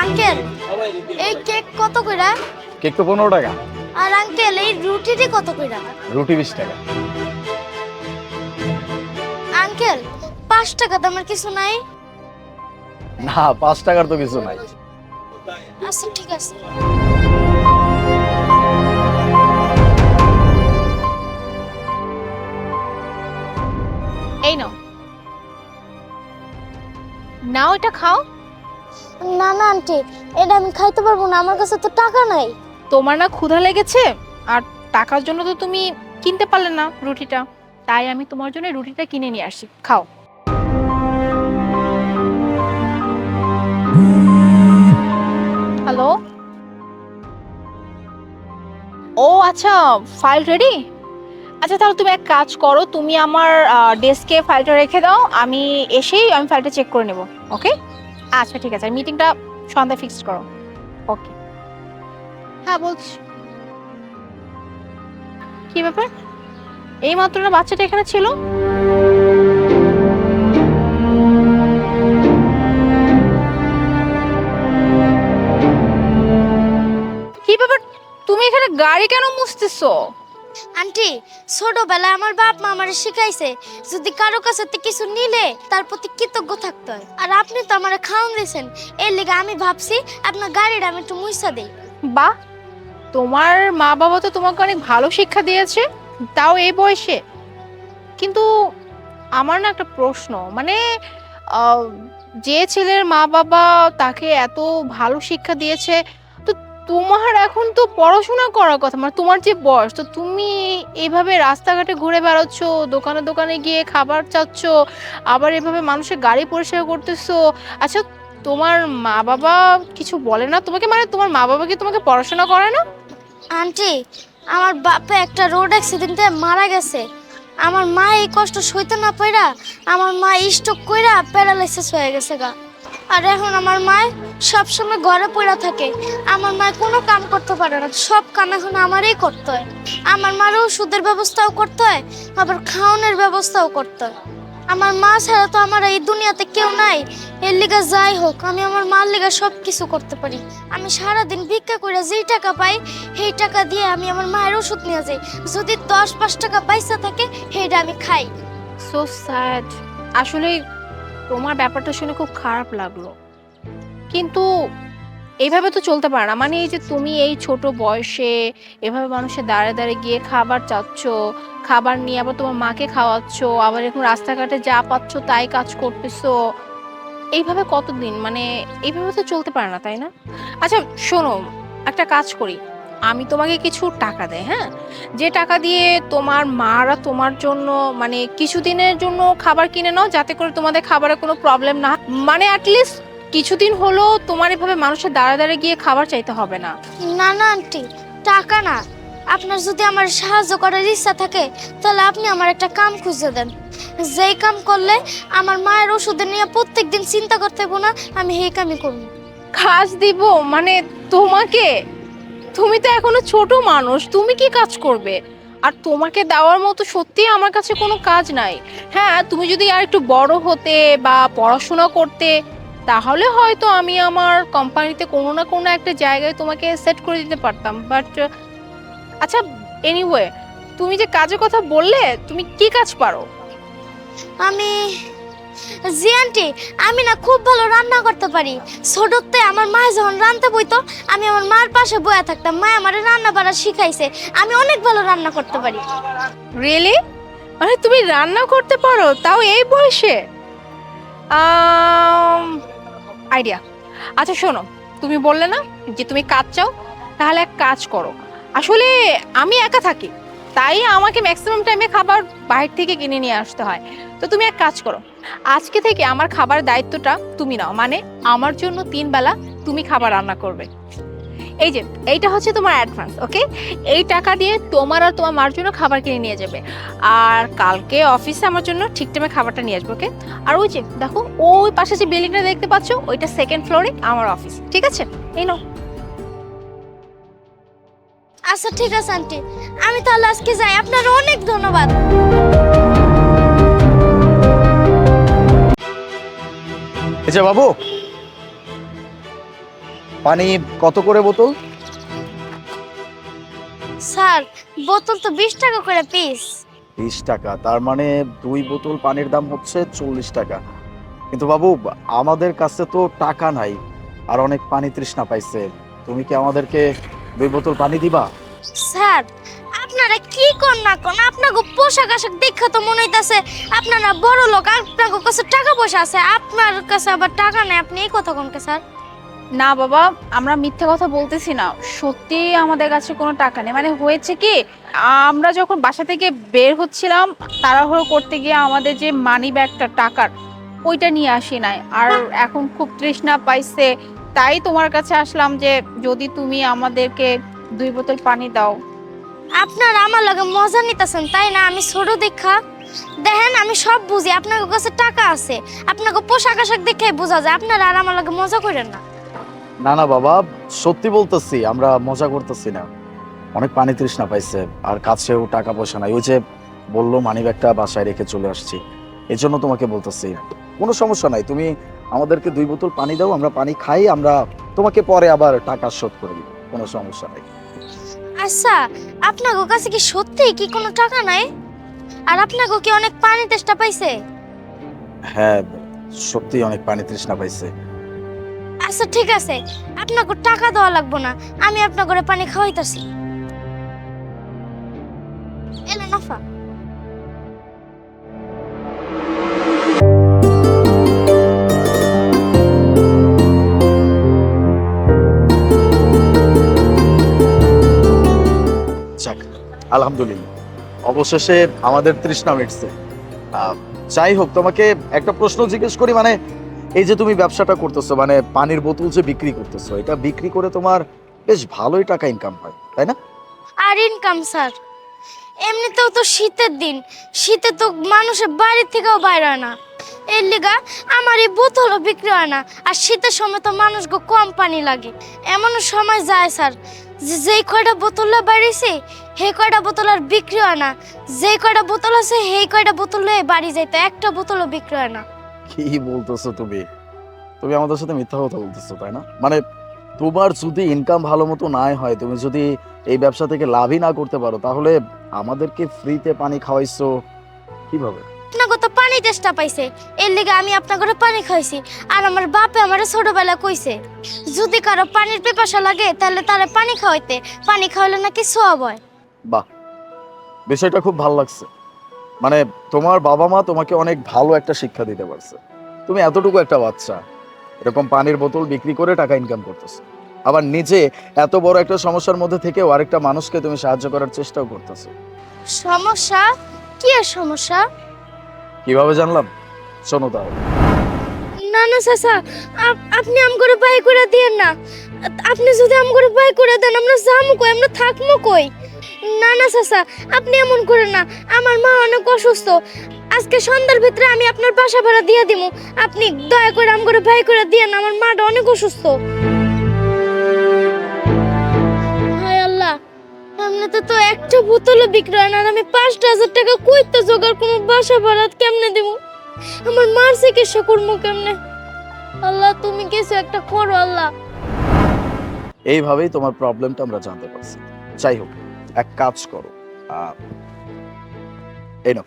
Uncle এই cake কত কইরা? কেক তো পনেরো টাকা। আর আঙ্কেল এই রুটিটি কত কইরা? রুটি বিশ টাকা। আঙ্কেল পাঁচ টাকা দামের কিছু নাই। না পাঁচ টাকার তো কিছু নাই। আচ্ছা ঠিক আছে। এই নাও। নাও এটা খাও। না না, আন্টি, এটা আমি খাইতে পারব না, আমার কাছে তো টাকা নাই। তোমার না ক্ষুধা লেগেছে? আর টাকার জন্য তো তুমি কিনতে পারলে না রুটিটা। তাই আমি তোমার জন্য রুটিটা কিনে নিয়ে আসি খাও। হ্যালো? ও আচ্ছা ফাইল রেডি আচ্ছা তাহলে তুমি এক কাজ করো, তুমি আমার ডেস্কে ফাইলটা রেখে দাও, আমি এসেই আমি ফাইলটা চেক করে নেব ওকে আচ্ছা ঠিক আছে। মিটিংটা সন্ধ্যায় ফিক্সড করো। ওকে হ্যাঁ বলছি। কি ব্যাপার? এই মাত্র না বাচ্চাটা এখানে ছিল? কি ব্যাপার? তুমি এখানে গাড়ি কেন মুছতেছো? আন্টি, ছোটবেলায় আমার বাপ মা আমার শিখাইছে, যদি কারও কাছে কিছু নিলে তার প্রতি কৃতজ্ঞ থাকতে হয়। আর আপনি তো আমার খাওয়ান দিয়েছেন এর লেগে আমি ভাবছি আপনার গাড়িটা আমি একটু মুইসা দেই। বাহ! তোমার মা বাবা তো তোমাকে অনেক ভালো শিক্ষা দিয়েছে, তাও এই বয়সে। কিন্তু আমার না একটা প্রশ্ন মানে যে ছেলের মা বাবা তাকে এত ভালো শিক্ষা দিয়েছে তোমার এখন তো পড়াশোনা করার কথা মানে তোমার যে বয়স, তো তুমি এইভাবে রাস্তাঘাটে ঘুরে বেড়াচ্ছ, দোকানে দোকানে গিয়ে খাবার চাচ্ছ, আবার এভাবে মানুষের গাড়ি পরিষ্কার করতেছো আচ্ছা তোমার মা বাবা কিছু বলে না? তোমাকে মানে তোমার মা বাবা কি তোমাকে পড়াশোনা করে না? আন্টি, আমার বাপে একটা রোড অ্যাক্সিডেন্টে মারা গেছে। আমার মা এই কষ্ট সইতে না পাইরা আমার মা স্ট্রোক কইরা প্যারালাইসিস হয়ে গেছে গা। আর এখন আমার মা সবসময় ঘরে পড়া থাকে। আমার মা কোনো কাম করতে পারে না, সব কাম এখন আমারই করতে হয়। আমার মারও ওষুধের ব্যবস্থাও করতে হয়, আবার খাওয়ানোর ব্যবস্থাও করতে হয়। আমার মা ছাড়া তো আমার এই দুনিয়াতে কেউ নাই। এর লিগা যাই হোক, আমি আমার মার লিগা সব কিছু করতে পারি। আমি সারাদিন ভিক্ষা করে যেই টাকা পাই, সেই টাকা দিয়ে আমি আমার মায়ের ওষুধ নিয়ে যাই। যদি দশ পাঁচ টাকা পয়সা থাকে, সেইটা আমি খাই। সো স্যাড আসলে তোমার ব্যাপারটা শুনে খুব খারাপ লাগল। কিন্তু এইভাবে তো চলতে পারে না। মানে এই যে তুমি এই ছোট বয়সে এভাবে মানুষের দাঁড়ে দাঁড়ে গিয়ে খাবার চাচ্ছ, খাবার নিয়ে আবার তোমার মাকে খাওয়াচ্ছ, আবার এখন রাস্তাঘাটে যা পাচ্ছ তাই কাজ করতেছো, এইভাবে কতদিন? মানে এইভাবে তো চলতে পারে না, তাই না? আচ্ছা শোনো, একটা কাজ করি। আমি তোমাকে কিছু টাকা দেয় হ্যাঁ? যে টাকা দিয়ে তোমার মারা তোমার জন্য মানে কিছুদিনের জন্য খাবার কিনে নাও যাতে করে তোমাদের খাবারে কোনো প্রবলেম না মানে অ্যাটলিস্ট কিছুদিন হলো তোমার এভাবে মানুষের দাঁড়া দাঁড়ে গিয়ে খাবার চাইতে হবে না। না না আন্টি টাকা না। আপনার যদি আমার সাহায্য করার ইচ্ছা থাকে তাহলে আপনি আমার একটা কাম খুঁজে দেন। যেই কাম করলে আমার মায়ের ওষুধের নিয়ে প্রত্যেক দিন চিন্তা করতে হব না আমি সেই কামই করব। কাজ দিব? মানে তোমাকে? তুমি তো এখনও ছোট মানুষ, তুমি কি কাজ করবে? আর তোমাকে দেওয়ার মতো সত্যি আমার কাছে কোনো কাজ নাই। হ্যাঁ তুমি যদি আর একটু বড় হতে বা পড়াশোনা করতে, তাহলে হয়তো আমি আমার কোম্পানিতে কোনো না কোনো একটা জায়গায় তোমাকে সেট করে দিতে পারতাম। বাট আচ্ছা এনিওয়ে তুমি যে কাজের কথা বললে, তুমি কি কাজ পারো? আমি জি, আন্টি, আমি না খুব ভালো রান্না করতে পারি। ছোটতে আমার মা যখন রান্না বইতো, আমি আমার মার পাশে বয়া থাকতাম। মা আমার রান্না বাড়া শিখাইছে। আমি অনেক ভালো রান্না করতে পারি। রিয়েলি মানে তুমি রান্না করতে পারো, তাও এই বয়সে? আইডিয়া আচ্ছা শোনো, তুমি বললে না যে তুমি কাজ চাও, তাহলে এক কাজ করো। আসলে আমি একা থাকি, তাই আমাকে ম্যাক্সিমাম টাইমে খাবার বাইরে থেকে কিনে নিয়ে আসতে হয়। তো তুমি এক কাজ করো। আজকে থেকে আমার খাবার দায়িত্বটা তুমি নাও। মানে আমার জন্য তিন বেলা তুমি খাবার রান্না করবে। এই যে, এইটা হচ্ছে তোমার অ্যাডভান্স ওকে এই টাকা দিয়ে তোমার আর তোমার মার জন্য খাবার কিনে নিয়ে যাবে। আর কালকে অফিসে আমার জন্য ঠিক টাইমে খাবারটা নিয়ে আসবে ওকে আর ওই যে, দেখো, ওই পাশে যে বিল্ডিংটা দেখতে পাচ্ছ, ওইটা সেকেন্ড ফ্লোরে আমার অফিস ঠিক আছে? এই নাও। আচ্ছা ঠিক আছে আন্টি আমি তাহলে আজকে যাই। আপনার অনেক ধন্যবাদ। আচ্ছা বাবু। পানি কত করে বোতল? স্যার বোতল তো বিশ টাকা করে পিস বিশ টাকা তার মানে দুই বোতল পানির দাম হচ্ছে চল্লিশ টাকা। কিন্তু বাবু আমাদের কাছে তো টাকা নাই আর অনেক পানি তৃষ্ণা পাইছে। তুমি কি আমাদেরকে দুই বোতল পানি দিবা? স্যার আপনারা কি কোন না কোন? আপনাকে পোশাক আশাক দেখা তো মনে হইতাছে আপনারা বড় লোক আপনার কাছে টাকা পয়সা আছে, আপনার কাছে আবার টাকা নেই, আপনি এই কথা কোনকে স্যার? না বাবা, আমরা মিথ্যে কথা বলতেছি না। সত্যি আমাদের কাছে কোনো টাকা নেই। মানে হয়েছে কি, আমরা যখন বাসা থেকে বের হচ্ছিলাম, তাড়াহুড়ো করতে গিয়ে আমাদের যে মানি ব্যাগটা টাকার, ওইটা নিয়ে আসি নাই। আর এখন খুব তৃষ্ণা পাইছে। তাই তোমার কাছে আসলাম যে, যদি তুমি আমাদেরকে দুই বোতল পানি দাও। আপনারা আমার লগে মজা নিতেছেন, তাই না? আমি ছোট দেখা। দেখেন, আমি সব বুঝি। আপনার কাছে টাকা আছে। আপনাকে পোশাক আশাক দেখে বোঝা যায়। আপনারা আর আমার লগে মজা করেন না। না না, বাবা, সত্যি বলতেছি, আমরা মজা করতেছি না। অনেক পানি তৃষ্ণা পাইছে, আর কাছেও টাকা পয়সা নাই। ওই যে বলল মানি ব্যাগটা বাসায় রেখে চলে আসছি। এই জন্য তোমাকে বলতেছি। কোনো সমস্যা নাই। তুমি আমাদেরকে দুই বোতল পানি দাও, আমরা পানি খাই, আমরা তোমাকে পরে আবার টাকা শোধ করে দিব। কোনো সমস্যা নেই। আচ্ছা আপনার কাছে কি সত্যি কি কোনো টাকা নাই? আর আপনাকে কি অনেক পানি তেষ্টা পাইছে? হ্যাঁ সত্যি অনেক পানি তৃষ্ণা পাইছে। আচ্ছা ঠিক আছে। আপনাকে টাকা দেওয়া লাগবে না। আমি আপনার ঘরে পানি খাওয়াইতাছি। এলো নাফা। আলহামদুলিল্লাহ। অবশেষে আমাদের তৃষ্ণা মিটছে। যাই হোক, তোমাকে একটা প্রশ্ন জিজ্ঞেস করি মানে এই যে তুমি ব্যবসাটা করতেছো মানে পানির বোতল যে বিক্রি করতেছো, এটা বিক্রি করে তোমার বেশ ভালোই টাকা ইনকাম হয়, তাই না? আর ইনকাম স্যার এমনিতেও তো শীতের দিন। শীতে তো মানুষের বাড়ির থেকেও বাইরে হয় না। এর লিগা আমার এই বোতলও বিক্রি হয় না। আর শীতের সময় তো মানুষকে কম পানি লাগে। এমন সময় যায় স্যার যে যেই কয়টা বোতল বাড়িছে, সেই কয়টা বোতল আর বিক্রি হয় না। যেই কয়টা বোতল আছে, সেই কয়টা বোতল লয়ে বাড়ি যাইতো, একটা বোতলও বিক্রি হয় না। কি বলতেছো তুমি? তুমি আমাদের সাথে মিথ্যা কথা বলতেছো, তাই না? মানে তোমার যদি ইনকাম ভালো মতো নাই হয়, তুমি যদি এই ব্যবসা থেকে লাভই না করতে পারো, তাহলে আমাদেরকে ফ্রিতে পানি খাওয়াইছো। কীভাবে? পানি তেষ্টা পাইছে। এর লিগে আমি আপনার ঘরে পানি খাইছি। আর আমার বাপে আমার ছোটবেলা কইছে যদি কারও পানির পিপাসা লাগে তাহলে তারে পানি খাওয়াইতে। পানি খাওয়ালে নাকি সোয়াব হয়। বাহ বিষয়টা খুব ভালো লাগছে। মানে তোমার বাবা মা তোমাকে অনেক ভালো একটা শিক্ষা দিতে পারছে। তুমি এতটুকু একটা বাচ্চা এরকম পানির বোতল বিক্রি করে টাকা ইনকাম করতেছো। আবার নিজে এত বড় একটা সমস্যার মধ্যে থেকেও আরেকটা মানুষকে তুমি সাহায্য করার চেষ্টাও করতেছো। সমস্যা? কি আর সমস্যা? কীভাবে জানলাম? শোনো তাহলে। না না আপ- আপনি আম করে বাই করে দিয়েন না। আপনি যদি আম করে বাই করে দেন, আমরা যামু কই? আমরা থাকমু কই? না না, চাচা, আপনি এমন করেন না। আমার মা অনেক অসুস্থ। আজকে সন্ধ্যার ভিতরে আমি আপনার বাসা ভাড়া দিয়ে দিমু। আপনি দয়া করে আম করে বাই করে দিয়েন, আমার মাটা অনেক অসুস্থ। এমনিতে তো একটা বোতলও বিক্রি হয় না আমি পাঁচটা হাজার টাকা কইতে জোগাড় কোনো বাসা ভাড়া কেমনে দেবো? আমার মার চিকিৎসা করব কেমনে? আল্লাহ তুমি কিছু একটা করো আল্লাহ। এইভাবেই তোমার প্রবলেমটা আমরা জানতে পারছি। যাই হোক এক কাজ করো। আহ, এই নাও।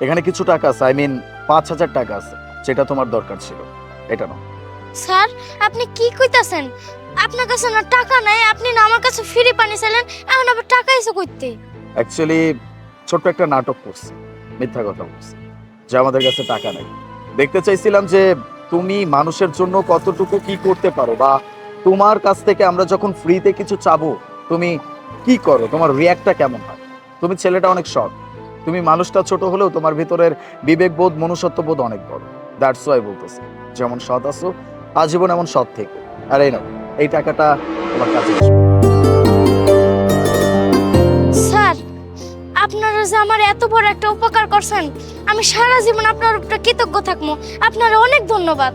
এখানে কিছু টাকা আছে আই মিন পাঁচ হাজার টাকা আছে যেটা তোমার দরকার ছিল। এটা নাও। স্যার আপনি কি কইতাছেন? আপনার কাছে না টাকা নাই, আপনি না আমার কাছে ফ্রি পানি চাইলেন, এখন আবার টাকা এসে কইতে? অ্যাকচুয়ালি ছোট্ট একটা নাটক করছি, মিথ্যা কথা বলছি, যে আমাদের কাছে টাকা নাই। দেখতে চাইছিলাম যে তুমি মানুষের জন্য কতটুকু কি করতে পারো, বা তোমার কাছ থেকে আমরা যখন ফ্রিতে কিছু চাবো, তুমি কি করো? তোমার রিয়াক্টটা কেমন হয়? তুমি ছেলেটা অনেক সৎ, তুমি মানুষটা ছোট হলেও তোমার ভিতরের বিবেকবোধ, মনুষ্যত্ববোধ অনেক বড়। দ্যাটস ওয়াই বলতেছি, যেমন সৎ আছো, আজীবন এমন সৎ থেকে। আর এই নাও এই টাকাটা তোমার কাছে স্যার, আপনারা যে আমার এত বড় একটা উপকার করছেন, আমি সারা জীবন আপনার উপরে কৃতজ্ঞ থাকব। আপনার অনেক ধন্যবাদ।